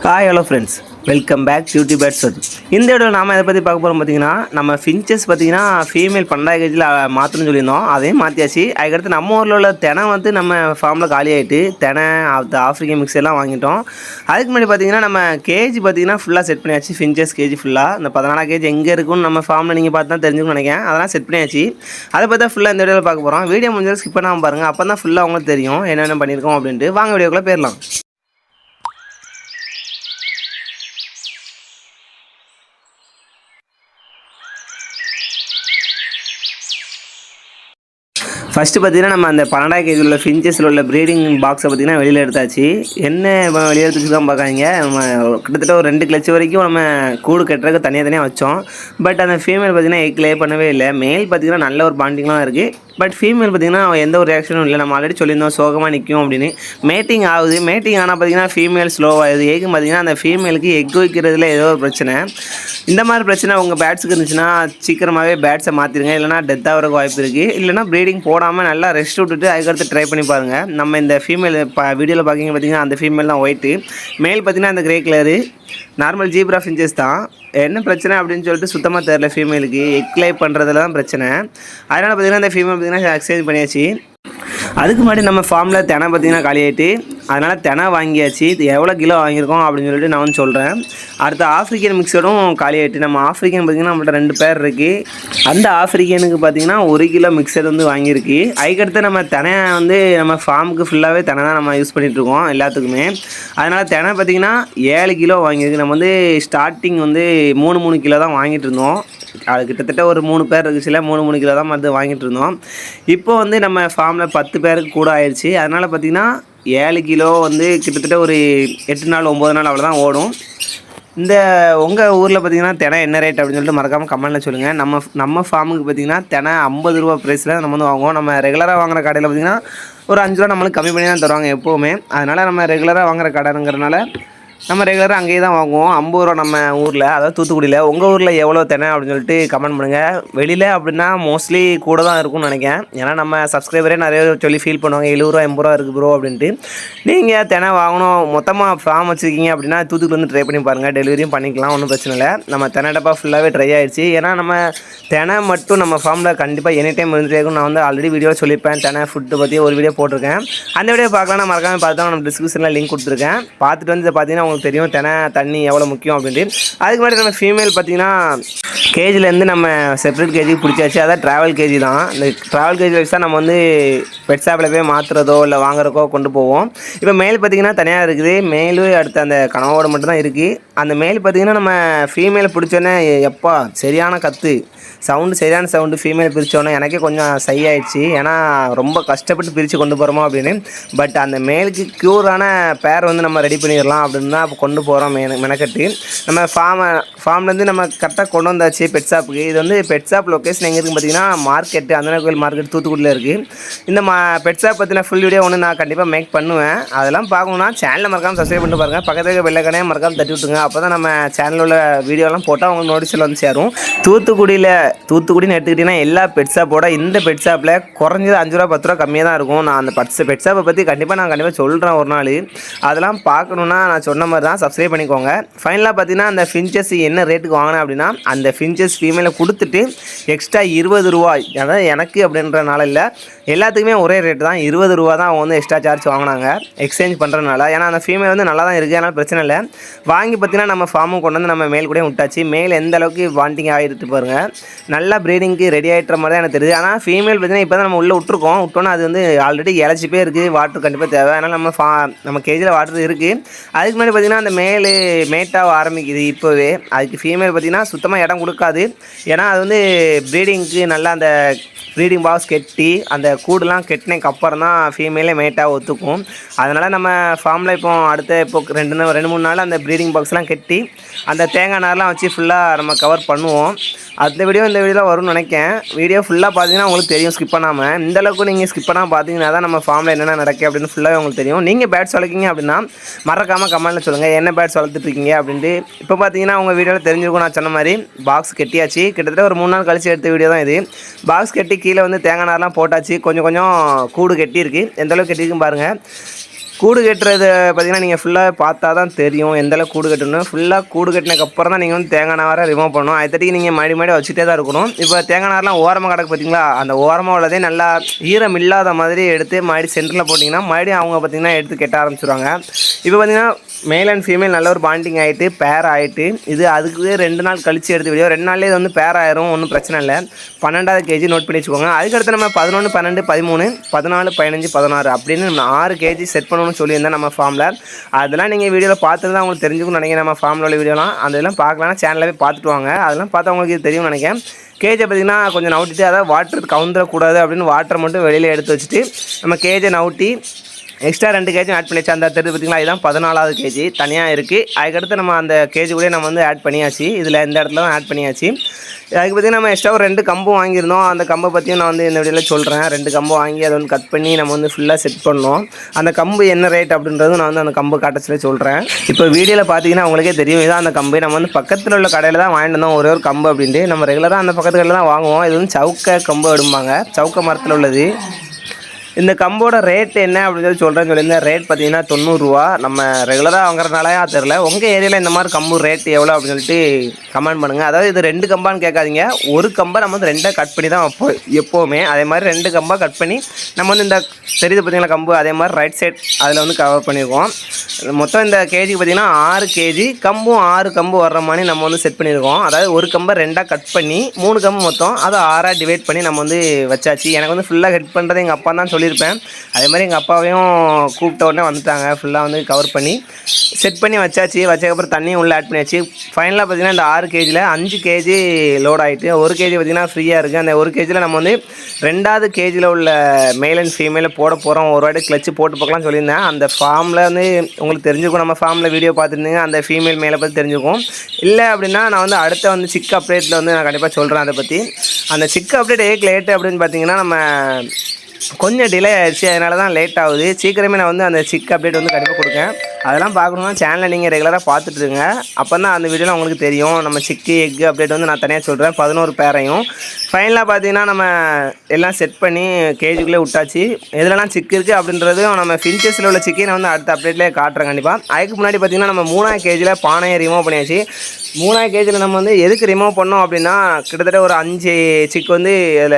Hi hello friends welcome back beauty pets வந்து இந்த இடத்துல நாம இதை பற்றி பார்க்க போகிறோம் பார்த்தீங்கன்னா நம்ம ஃபின்ச்சஸ் பார்த்தீங்கன்னா ஃபீமேல் பன்னெண்டாயிரம் கேஜியில் மாற்றணும்னு சொல்லியிருந்தோம். அதையும் மாற்றியாச்சு அதுக்கடுத்து நம்ம ஊரில் உள்ள தினை வந்து நம்ம ஃபார்மில் காலி ஆகிட்டு தினை அது ஆஃப்ரிக்கன் மிக்ஸ் எல்லாம் வாங்கிட்டோம். அதுக்கு முன்னாடி பார்த்தீங்கன்னா நம்ம கேஜி பார்த்தீங்கன்னா ஃபுல்லாக செட் பண்ணியாச்சு. ஃபின்ச்சஸ் கேஜி ஃபுல்லாக இந்த பதினாலாம் கேஜி எங்கே இருக்குன்னு நம்ம ஃபார்மில் நீங்கள் பார்த்து தான் தெரிஞ்சுக்கணும்னு நினைக்கிறேன். அதெல்லாம் செட் பண்ணியாச்சு. அதை பார்த்தா ஃபுல்லாக இந்த வீடியோவில் பார்க்க போகிறோம் வீடியோ முடிஞ்சாலும் ஸ்கிப் பண்ணாமல் பாருங்கள் அப்போ தான் ஃபுல்லாக அவங்களுக்கு தெரியும். என்னென்ன பண்ணியிருக்கோம் அப்படின்ட்டு. வாங்க வீடியோக்குள்ளே போயிடலாம். ஃபஸ்ட்டு பார்த்தீங்கன்னா நம்ம அந்த பன்னெண்டாயிரம் கேஜி உள்ள ஃபின்ச்சஸில் உள்ள ப்ரீடிங் பாக்ஸை பார்த்தீங்கன்னா வெளியில் எடுத்தாச்சு. என்ன வெளியே எடுத்து தான் பார்க்காங்க நம்ம கிட்டத்தட்ட ஒரு ரெண்டு கிளச்சு வரைக்கும் நம்ம கூடு கட்டுறதுக்கு தனியாக தனியாக வச்சோம். பட் அந்த ஃபீமேல் பார்த்தீங்கன்னா எக் லே பண்ணவே இல்லை. மேல் பார்த்தீங்கன்னா நல்ல ஒரு பாண்டிங்லாம் இருக்குது பட் ஃபீமேல் பார்த்தீங்கன்னா எந்த ஒரு ரியாக்ஷனும் இல்லை. நம்ம ஆல்ரெடி சொல்லியிருந்தோம் சோகமாக நிற்கும் அப்படின்னு. மேட்டிங் ஆகுது. மேட்டிங் ஆனால் பார்த்தீங்கன்னா ஃபீமேல் ஸ்லோவாகுது எக் பார்த்தீங்கன்னா அந்த ஃபீமேலுக்கு எக் வைக்கிறதுல ஏதோ ஒரு பிரச்சனை. இந்த மாதிரி பிரச்சனை உங்கள் பேட்ஸுக்கு இருந்துச்சுன்னா சீக்கிரமாகவே பேட்ஸை மாற்றிடுங்க இல்லைனா டெத் ஆகிறதுக்கு வாய்ப்பு இருக்குது இல்லைனா ப்ரீடிங் போடாமல் நல்லா ரெஸ்ட் விட்டுட்டு அதுக்கடுத்து ட்ரை பண்ணி பாருங்கள் நம்ம இந்த ஃபீமேல் இப்போ வீடியோவில் பார்க்கிங்க பார்த்தீங்கன்னா அந்த ஃபீமேல் தான் ஒயிட்டு மேல் பார்த்தீங்கன்னா அந்த grey colour normal zebra finches தான். என்ன பிரச்சனை அப்படின்னு சொல்லிட்டு சுத்தமாக தெரில ஃபீமேலுக்கு எக்லை பண்ணுறதுல தான் பிரச்சனை. அதனால் பார்த்தீங்கன்னா அந்த ஃபீமேல் பார்த்தீங்கன்னா எக்ஸ்சேஞ்ச் பண்ணியாச்சு. அதுக்கு முன்னாடி நம்ம ஃபார்மில் தினை பார்த்தீங்கன்னா காலியாயிட்டு அதனால் தினை வாங்கியாச்சு. இது எவ்வளோ கிலோ வாங்கியிருக்கோம் அப்படின்னு சொல்லிட்டு நான் வந்து சொல்கிறேன் அடுத்து ஆஃப்ரிக்கன் மிக்சரும் காலி நம்ம ஆஃப்ரிக்கன் பார்த்திங்கன்னா நம்மள்ட்ட ரெண்டு பேர் இருக்குது அந்த ஆஃப்ரிக்கனுக்கு பார்த்திங்கன்னா ஒரு கிலோ மிக்சர் வந்து வாங்கியிருக்கு. அதுக்கடுத்து நம்ம தினை வந்து நம்ம ஃபார்முக்கு ஃபுல்லாகவே தினை தான் நம்ம யூஸ் பண்ணிகிட்ருக்கோம் எல்லாத்துக்குமே. அதனால் தினை பார்த்திங்கன்னா ஏழு கிலோ வாங்கியிருக்கு. நம்ம வந்து ஸ்டார்டிங் வந்து மூணு மூணு கிலோ தான் வாங்கிட்டு இருந்தோம். அது கிட்டத்தட்ட ஒரு மூணு பேர் இருக்குச்சுல மூணு மூணு கிலோ தான் வந்து வாங்கிட்டு இருந்தோம். இப்போ வந்து நம்ம ஃபார்மில் பத்து பேருக்கு கூட ஆயிடுச்சு அதனால் பார்த்திங்கன்னா ஏழு கிலோ வந்து கிட்டத்தட்ட ஒரு எட்டு நாள் ஒம்பது நாள் அவ்வளோதான் ஓடும். இந்த உங்கள் ஊரில் பார்த்தீங்கன்னா தினை என்ன ரேட் அப்படின்னு சொல்லிட்டு மறக்காமல் கமெண்ட்டில் சொல்லுங்கள் நம்ம நம்ம ஃபார்முக்கு பார்த்தீங்கன்னா தினை ஐம்பது ரூபா ப்ரைஸில் நம்ம வந்து வாங்குவோம். நம்ம ரெகுலராக வாங்குற கடையில் பார்த்தீங்கன்னா ஒரு அஞ்சு ரூபா நம்மளுக்கு கம்மி பண்ணி தான் தருவாங்க எப்போவுமே. அதனால் நம்ம ரெகுலராக வாங்குற கடைங்கிறனால நம்ம ரெகுலராக அங்கேயே தான் வாங்குவோம். ஐம்பது ரூபா நம்ம ஊரில் அதாவது தூத்துக்குடியில். உங்கள் ஊரில் எவ்வளோ தினை அப்படின்னு சொல்லிட்டு கமெண்ட் பண்ணுங்கள் வெளியில் அப்படின்னா மோஸ்ட்லி கூட தான் இருக்கும்னு நினைக்கிறேன். ஏன்னா நம்ம சப்ஸ்கிரைபரே நிறைய சொல்லி ஃபீல் பண்ணுவாங்க எழுபதுரூவா எண்பது ரூபா இருக்குது ப்ரோ அப்படின்ட்டு. நீங்கள் தெனை வாங்கணும். மொத்தமாக ஃபார்ம் வச்சுருக்கீங்க அப்படின்னா தூத்துக்குடி வந்து ட்ரை பண்ணி பாருங்கள் டெலிவரியும் பண்ணிக்கலாம் ஒன்றும் பிரச்சனை இல்லை. நம்ம தினை டப்பா ஃபுல்லாகவே ட்ரை ஆயிடுச்சு. ஏன்னா நம்ம தெனை மட்டும் நம்ம ஃபார்மில் கண்டிப்பாக எனி டைம் இருந்துட்டே இருக்கும். நான் வந்து ஆல்ரெடி வீடியோ சொல்லியிருப்பேன். தெனை ஃபுட்டு பற்றி ஒரு வீடியோ போட்டிருக்கேன். அந்த வீடியோ பார்க்கலாம் மறக்காமல் பார்த்தா நம்ம டிஸ்கிரிப்ஷனில் லிங்க் கொடுத்துருக்கேன். பார்த்துட்டு வந்து பார்த்தீங்கன்னா உங்களுக்கு தெரியும் தினை தண்ணி எவ்வளோ முக்கியம் அப்படின்ட்டு. அதுக்கு முன்னாடி நம்ம ஃபீமேல் பார்த்தீங்கன்னா கேஜிலேருந்து நம்ம செப்பரேட் கேஜி பிடிச்சாச்சு. அதான் ட்ராவல் கேஜி தான். இந்த ட்ராவல் கேஜி வச்சு தான் நம்ம வந்து பெட் ஷாப்பில் போய் மாற்றுறதோ இல்லை வாங்குறக்கோ கொண்டு போவோம். இப்போ மேல் பார்த்தீங்கன்னா தனியாக இருக்குது. மேலும் அடுத்த அந்த கனவோடு மட்டும்தான் இருக்குது அந்த மேல் பார்த்தீங்கன்னா நம்ம ஃபீமேல் பிடிச்சோன்னே எப்பா சரியான கற்று சவுண்டு சரியான சவுண்டு ஃபீமேல் பிரித்தோன்னே எனக்கே கொஞ்சம் சை ஆயிடுச்சு ஏன்னா ரொம்ப கஷ்டப்பட்டு பிரித்து கொண்டு போகிறோமோ அப்படின்னு. பட் அந்த மேலுக்கு க்யூரான பேர் வந்து நம்ம ரெடி பண்ணிடலாம் அப்படின்னு தான் கொண்டு போகிறோம் மென மெனக்கட்டு. நம்ம ஃபார்மை ஃபார்ம்லேருந்து நம்ம கரெக்டாக கொண்டு வந்தாச்சு பெட் ஷாப்புக்கு இது வந்து பெட் ஷாப் லொக்கேஷன் எங்கே இருக்குது பார்த்தீங்கன்னா மார்க்கெட்டு அந்தன கோயில் மார்க்கெட் தூத்துக்குடியில் இருக்குது இந்த மா பெட் ஷாப் பற்றின ஃபுல் வீடியோ ஒன்று நான் கண்டிப்பாக மேக் பண்ணுவேன். அதெல்லாம் பார்க்கணுன்னா சேனலில் மறக்காமல் சப்ஸ்கிரைப் பண்ணிட்டு பாருங்கள் பக்கத்தில் இருக்க மறக்காமல் தட்டி விட்டுங்க அப்போ தான் நம்ம சேனலில் உள்ள வீடியோலாம் போட்டால் உங்களுக்கு நோட்டீஸில் வந்து சேரும். தூத்துக்குடியில் தூத்துக்குடின்னு எடுத்துக்கிட்டிங்கன்னா எல்லா பெட் ஷாப்போட இந்த பெட் ஷாப்பில் குறைஞ்சது அஞ்சு ரூபா பத்து ரூபா கம்மியாக தான் இருக்கும். நான் அந்த பட்ஸ் பெட் ஷாப்பை பற்றி கண்டிப்பாக நான் கண்டிப்பாக சொல்கிறேன் ஒரு நாள். அதெல்லாம் பார்க்கணுன்னா நான் சொன்ன மாதிரி தான் சப்ஸ்கிரைப் பண்ணிக்கோங்க. ஃபைனலாக பார்த்தீங்கன்னா அந்த ஃபின்ச்சஸ் என்ன ரேட்டுக்கு வாங்கினேன் அப்படின்னா அந்த ஃபின்ச்சஸ் ஃபீமேலை கொடுத்துட்டு எக்ஸ்ட்ரா இருபது ரூபாய் அதாவது எனக்கு அப்படின்றனால இல்லை எல்லாத்துக்குமே ஒரே ரேட்டு தான். இருபது ரூபா தான் அவங்க வந்து எக்ஸ்ட்ரா சார்ஜ் வாங்கினாங்க. எக்ஸ்சேஞ்ச் பண்ணுறதுனால ஏன்னா அந்த ஃபீமேல் வந்து நல்லா தான் இருக்குது அதனால் பிரச்சனை இல்லை. வாங்கி பார்த்தீங்கன்னா நம்ம ஃபார்மும் கொண்டு வந்து நம்ம மேல் கூட விட்டாச்சு. மேல் எந்த அளவுக்கு வாண்டிங் ஆகிட்டு பாருங்கள் நல்லா ப்ரீடிங்க்கு ரெடி ஆகிட்டுற மாதிரி தான் எனக்கு தெரியுது. ஆனால் ஃபீமேல் பார்த்தீங்கன்னா இப்போ தான் நம்ம உள்ளே விட்ருக்கோம் விட்டோன்னா அது வந்து ஆல்ரெடி இலச்சி போய் இருக்குது வாட்டர் கண்டிப்பாக தேவை. அதனால் நம்ம ஃபா நம்ம கேஜியில் வாட்டர் இருக்குது அதுக்கு முன்னாடி பார்த்தீங்கன்னா அந்த மேல் மேட்டாக ஆரம்பிக்குது இப்போவே. அதுக்கு ஃபீமேல் பார்த்தீங்கன்னா சுத்தமாக இடம் கொடுக்காது. ஏன்னா அது வந்து ப்ரீடிங்க்கு நல்லா அந்த ப்ரீடிங் பாக்ஸ் கெட்டி அந்த கூடுலாம் கெட்டினதுக்கு அப்புறம் தான் ஃபீமேலே மேட்டாக ஒத்துக்கும். அதனால் நம்ம ஃபார்மில் இப்போ அடுத்த இப்போ ரெண்டு ரெண்டு மூணு நாள் அந்த ப்ரீடிங் பாக்ஸ்லாம் கட்டி அந்த தேங்காய் நார்லாம் வச்சு ஃபுல்லாக நம்ம கவர் பண்ணுவோம். அடுத்த வீடியோ இந்த வீடியோவில் வரும்னு நினைக்கிறேன் வீடியோ ஃபுல்லாக பார்த்தீங்கன்னா உங்களுக்கு தெரியும் ஸ்கிப் பண்ணாமல் இந்த அளவுக்கு நீங்கள் ஸ்கிப் பண்ணால் பார்த்தீங்கன்னா தான் நம்ம ஃபார்மில் என்னென்ன நடக்கு அப்படின்னு ஃபுல்லாக உங்களுக்கு தெரியும். நீங்கள் பேட்ஸ் வளர்க்கீங்க அப்படின்னா மறக்காமல் கமெண்ட்டில் சொல்லுங்கள் என்ன பேட்ஸ் வளர்த்துட்ருக்கீங்க அப்படின்ட்டு. இப்போ பார்த்தீங்கன்னா உங்கள் வீடியோவில் தெரிஞ்சிருக்கும் நான் சொன்ன மாதிரி பாக்ஸ் கட்டியாச்சு. கிட்டத்தட்ட ஒரு மூணு நாள் கழிச்சு எடுத்த வீடியோ தான் இது. பாக்ஸ் கட்டி கீழே வந்து தேங்காய் நார்லாம் போட்டாச்சு. கொஞ்சம் கொஞ்சம் கூடு கட்டியிருக்கு. எந்த அளவுக்கு பாருங்கள் கூடு கட்டுறது பார்த்தீங்கன்னா நீங்கள் ஃபுல்லாக பார்த்தா தான் தெரியும் எந்த கூடு கட்டணும் ஃபுல்லாக கூடு கட்டினதுக்கப்புறம் தான் நீங்கள் வந்து தேங்காய் நாரை ரிமூவ் பண்ணணும். அதுக்கு நீங்கள் மடி மடி வச்சுட்டே தான் இருக்கணும். இப்போ தேங்காய் நார்லாம் ஓரமாக கிடக்கு பார்த்தீங்களா? அந்த ஓரமாக உள்ளதே நல்லா ஈரம் இல்லாத மாதிரி எடுத்து மறுபடி சென்டரில் போட்டிங்கன்னா மறுபடியும் அவங்க பார்த்தீங்கன்னா எடுத்து கெட்ட ஆரம்பிச்சிருவாங்க. இப்போ பார்த்தீங்கன்னா மேல் அண்ட் ஃபீமேல் நல்ல ஒரு பாண்டிங் ஆகிட்டு பேர் ஆகிட்டு இது அதுக்கு ரெண்டு நாள் கழிச்சு எடுத்து வீடியோ ரெண்டு நாள்லேயே இது வந்து பேர் ஆயிரும் ஒன்றும் பிரச்சனை இல்லை. பன்னெண்டாவது கேஜி நோட் பண்ணி வச்சுக்கோங்க. அதுக்கடுத்து நம்ம பதினொன்று பன்னெண்டு பதிமூணு பதினாலு பதினஞ்சு பதினாறு அப்படின்னு நம்ம ஆறு கேஜி செட் பண்ணணும்னு சொல்லியிருந்தேன் நம்ம ஃபார்மில் அதெல்லாம் நீங்கள் வீடியோவில் பார்த்துட்டு தான் உங்களுக்கு தெரிஞ்சுக்கணும் நினைக்கிறேன். நம்ம ஃபார்மில் உள்ள வீடியோலாம் அதெல்லாம் பார்க்கலாம் சேனலில் போய் பார்த்துட்டு வாங்க. அதெல்லாம் பார்த்தா உங்களுக்கு இது தெரியும்னு நினைக்கிறேன். கேஜை பார்த்தீங்கன்னா கொஞ்சம் நவுட்டிட்டு அதாவது வாட்டர் கவுந்துடக்கூடாது அப்படின்னு வாட்டரை மட்டும் வெளியில் எடுத்து வச்சுட்டு நம்ம கேஜை நவுட்டி எக்ஸ்ட்ரா ரெண்டு கேஜி ஆட் பண்ணியாச்சு அந்த தெரியுது பார்த்திங்களா இதுதான் பதினாலாவது கேஜி தனியாக இருக்குது அதுக்கடுத்து நம்ம அந்த கேஜி கூட நம்ம வந்து ஆட் பண்ணியாச்சு. இதில் இந்த இடத்துல தான் ஆட் பண்ணியாச்சு. அதுக்கு பார்த்தீங்கன்னா நம்ம எக்ஸ்ட்ரா ஒரு ரெண்டு கம்பும் வாங்கியிருந்தோம். அந்த கம்பை பற்றியும் நான் வந்து இந்த வீடியோவில் சொல்கிறேன் ரெண்டு கம்பு வாங்கி அதை வந்து கட் பண்ணி நம்ம வந்து ஃபுல்லாக செட் பண்ணோம். அந்த கம்பு என்ன ரேட் அப்படின்றதும் நான் வந்து அந்த கம்பு காட்டச்சில சொல்கிறேன் இப்போ வீடியோவில் பார்த்தீங்கன்னா உங்களுக்கே தெரியும். இதான் அந்த கம்பு. நம்ம வந்து பக்கத்தில் உள்ள கடையில் தான் வாங்கிட்டு வந்தோம். ஒரே ஒரு கம்பு அப்படின்ட்டு. நம்ம ரெகுலராக அந்த பக்கத்து கடையில் தான் வாங்குவோம். இது வந்து சவுக்க கம்பு அடும்பாங்க சவுக்க மரத்தில் உள்ளது. இந்த கம்போட ரேட் என்ன அப்படின்னு சொல்லி சொல்கிறேன்னு சொல்லியிருந்தேன். ரேட் பார்த்தீங்கன்னா தொண்ணூறுரூவா நம்ம ரெகுலராக வாங்குறதுனாலயா தெரில உங்கள் ஏரியாவில் இந்த மாதிரி கம்பு ரேட் எவ்வளோ அப்படின்னு சொல்லிட்டு கமெண்ட் பண்ணுங்கள் அதாவது இது ரெண்டு கம்பான்னு கேட்காதீங்க. ஒரு கம்பை நம்ம வந்து ரெண்டாக கட் பண்ணி தான் வைப்போம் எப்போவுமே. அதே மாதிரி ரெண்டு கம்பாக கட் பண்ணி நம்ம வந்து இந்த தெரியுது பார்த்தீங்களா கம்பு? அதே மாதிரி ரைட் சைட் அதில் வந்து கவர் பண்ணியிருக்கோம் மொத்தம் இந்த கேஜி பார்த்தீங்கன்னா ஆறு கேஜி கம்பும் ஆறு கம்பு வர்ற மாதிரி நம்ம வந்து செட் பண்ணியிருக்கோம் அதாவது ஒரு கம்பை ரெண்டாக கட் பண்ணி மூணு கம்பு மொத்தம் அதை ஆறாக டிவைட் பண்ணி நம்ம வந்து வச்சாச்சு. எனக்கு வந்து ஃபுல்லாக ஹெட் பண்ணுறது எங்கள் அப்பா தான் சொல்லியிருப்பேன். அதே மாதிரி எங்கள் அப்பாவையும் கூப்பிட்ட உடனே வந்துட்டாங்க. ஃபுல்லாக வந்து கவர் பண்ணி செட் பண்ணி வச்சாச்சு. வச்சதுக்கப்புறம் தண்ணியும் உள்ளே ஆட் பண்ணியாச்சு. ஃபைனலாக பார்த்தீங்கன்னா இந்த ஆறு கேஜியில் அஞ்சு கேஜி லோட் ஆகிட்டு ஒரு கேஜி பார்த்தீங்கன்னா ஃப்ரீயாக இருக்குது அந்த ஒரு கேஜியில் நம்ம வந்து ரெண்டாவது கேஜியில் உள்ள மேல் அண்ட் ஃபீமேல போட போகிறோம் ஒரு வாட்டி கிளச்சு போட்டு பார்க்கலாம்னு சொல்லியிருந்தேன். அந்த ஃபார்மில் வந்து உங்களுக்கு தெரிஞ்சுக்கும் நம்ம ஃபார்மில் வீடியோ பார்த்துருந்தீங்க. அந்த ஃபீமேல் மேலே பற்றி தெரிஞ்சுக்கும் இல்லை அப்படின்னா நான் வந்து அடுத்த வந்து சிக் அப்டேட்டில் வந்து நான் கண்டிப்பாக சொல்கிறேன் அதை பற்றி அந்த சிக் அப்டேட் ஏக் லேட்டு அப்படின்னு பார்த்தீங்கன்னா நம்ம கொஞ்சம் டிலே ஆயிடுச்சு அதனால தான் லேட் ஆகுது. சீக்கிரமே நான் வந்து அந்த சிக் அப்டேட் வந்து கண்டிப்பாக கொடுக்கேன். அதெல்லாம் பார்க்கணுன்னா சேனலை நீங்கள் ரெகுலராக பார்த்துட்டு இருங்க அப்போ தான் அந்த வீடியோலாம் உங்களுக்கு தெரியும். நம்ம சிக்கு எக்கு அப்டேட் வந்து நான் தனியாக சொல்கிறேன் பதினோரு பேரையும் ஃபைனலாக பார்த்தீங்கன்னா நம்ம எல்லாம் செட் பண்ணி கேஜுக்குள்ளே விட்டாச்சு. எதுலலாம் சிக்கு இருக்குது அப்படின்றதும் நம்ம ஃபின்ச்சஸில் உள்ள சிக்கை நான் வந்து அடுத்த அப்டேட்லேயே காட்டுறேன் கண்டிப்பாக அதுக்கு முன்னாடி பார்த்தீங்கன்னா நம்ம மூணாயிரம் கேஜியில் பானையை ரிமூவ் பண்ணியாச்சு. மூணாயிரம் கேஜியில் நம்ம வந்து எதுக்கு ரிமூவ் பண்ணோம் அப்படின்னா கிட்டத்தட்ட ஒரு அஞ்சு சிக் வந்து அதில்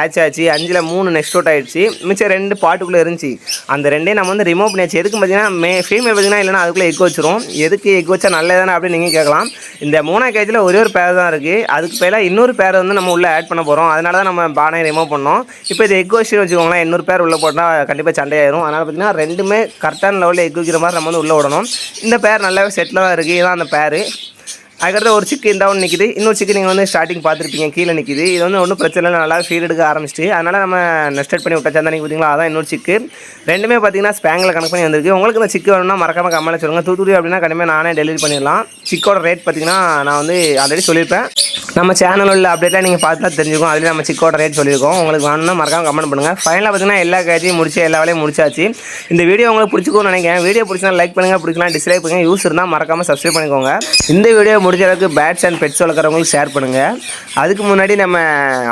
ஆச் ஆச்சு. அஞ்சில் மூணு நெக்ஸ்ட் அவுட் ஆகிடுச்சு மிச்சம் ரெண்டு பாட்டுக்குள்ளே இருந்துச்சு. அந்த ரெண்டே நம்ம வந்து ரிமூவ் பண்ணியாச்சு. எதுக்கு பார்த்தீங்கன்னா மே ஃபீமேல் பார்த்தீங்கன்னா இல்லைன்னா அதுக்குள்ளே எக் வச்சிரும். எதுக்கு எக் வச்சா நல்லதானே அப்படின்னு நீங்கள் கேட்கலாம். இந்த மூணாயிரம் கேஜியில் ஒரே ஒரு பேர் தான் இருக்குது அதுக்கு பேராக இன்னொரு பேர் வந்து நம்ம உள்ளே ஆட் பண்ண போகிறோம் அதனால தான் நம்ம பானை ரிமூவ் பண்ணோம். இப்போ இது எக் வச்சு வச்சுக்கோங்களேன். இன்னொரு பேர் உள்ளே போட்டால் கண்டிப்பாக சண்டையாயிரும். அதனால் பார்த்தீங்கன்னா ரெண்டுமே கரெக்டான லெவலில் எக் வைக்கிற மாதிரி நம்ம வந்து உள்ளே விடணும். இந்த பேர் நல்லாவே செட்டில் தான் இருக்குது இதுதான் அந்த பேர் அதுக்கடுத்து ஒரு சிக்கு இந்த ஒன்று நிற்கிது இன்னொரு சிக்கு நீங்கள் வந்து ஸ்டார்டிங் பார்த்துருப்பீங்க கீழே நிற்கிது இது வந்து ஒன்றும் பிரச்சனை இல்லை நல்லா ஃபீல் எடுக்க ஆரம்பிச்சிட்டு. அதனால் நம்ம நெஸ்டட் பண்ணி விட்டா அந்த பார்த்தீங்களா அதான் இன்னொரு சிக்கு ரெண்டுமே பார்த்தீங்கன்னா ஸ்பேங்கில் கணக்கு பண்ணி வந்திருக்கு. உங்களுக்கு இந்த சிக்கு வேணும்னா மறக்காம கம்மலை சொல்லுங்கள் தூத்துக்குடி அப்படின்னா கண்டிப்பாக நானே டெலிவரி பண்ணிடலாம். சிக்கோட ரேட் பார்த்தீங்கன்னா நான் வந்து ஆல்ரெடி சொல்லியிருப்பேன். நம்ம சேனல் உள்ள அப்டேட்லாம் நீங்கள் பார்த்தா தான் தெரிஞ்சுக்கும் நம்ம சிக்கோட ரேட் சொல்லியிருக்கோம். உங்களுக்கு வேணும்னா மறக்காம கமெண்ட் பண்ணுங்கள் ஃபைனலாக பார்த்தீங்கன்னா எல்லா கேஜையும் முடிச்சு எல்லா வேலையும் முடிச்சாச்சு. இந்த வீடியோ உங்களுக்கு பிடிச்சிக்கும்னு நினைக்கிறேன். வீடியோ பிடிச்சினா லைக் பண்ணுங்கள் பிடிக்கலாம் டிஸ்லைக் பண்ணுங்கள் யூஸ் இருந்தால் மறக்காமல் சப்ஸ்கிரைப் பண்ணிக்கோங்க. இந்த வீடியோ முடிஞ்ச அளவுக்கு பேட்ஸ் அண்ட் பெட்ஸ் வளர்க்குறவங்களுக்கு ஷேர் பண்ணுங்கள் அதுக்கு முன்னாடி நம்ம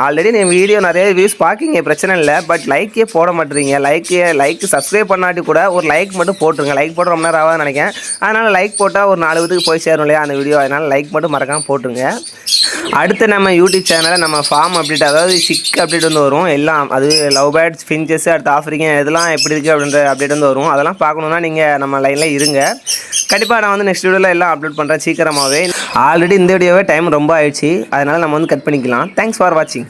ஆல்ரெடி நீ வீடியோ நிறைய வியூஸ் பார்க்கிங்க பிரச்சனை இல்லை. பட் லைக்கே போட மாட்டேறீங்க. லைக்கே லைக் சப்ஸ்கிரைப் பண்ணாட்டி கூட ஒரு லைக் மட்டும் போட்டுருங்க. லைக் போட்டு ரொம்ப நேரம் ஆகாது நினைக்கிறேன். அதனால் லைக் போட்டால் ஒரு நாலு வீட்டுக்கு போய் சேரும் இல்லையா அந்த வீடியோ அதனால் லைக் மட்டும் மறக்காமல் போட்டுருங்க. அடுத்து நம்ம யூடியூப் சேனலில் நம்ம ஃபார்ம் அப்டேட் அதாவது சிக் அப்டேட் வந்து வரும். எல்லாம் அது லவ் பேர்ட்ஸ் ஃபின்ச்சஸ் அடுத்து ஆஃப்ரிக்கன் இதெல்லாம் எப்படி இருக்குது அப்படின்ற அப்டேட் வந்து வரும். அதெல்லாம் பார்க்கணுன்னா நீங்கள் நம்ம லைனில் இருங்க. கண்டிப்பாக நான் வந்து நெக்ஸ்ட் வீடியோவில் எல்லாம் அப்லோட் பண்ணுறேன் சீக்கிரமாகவே ஆல்ரெடி இந்த வீடியோவே டைம் ரொம்ப ஆயிடுச்சு. அதனால் நம்ம வந்து கட் பண்ணிக்கலாம். தேங்க்ஸ் ஃபார் வாட்சிங்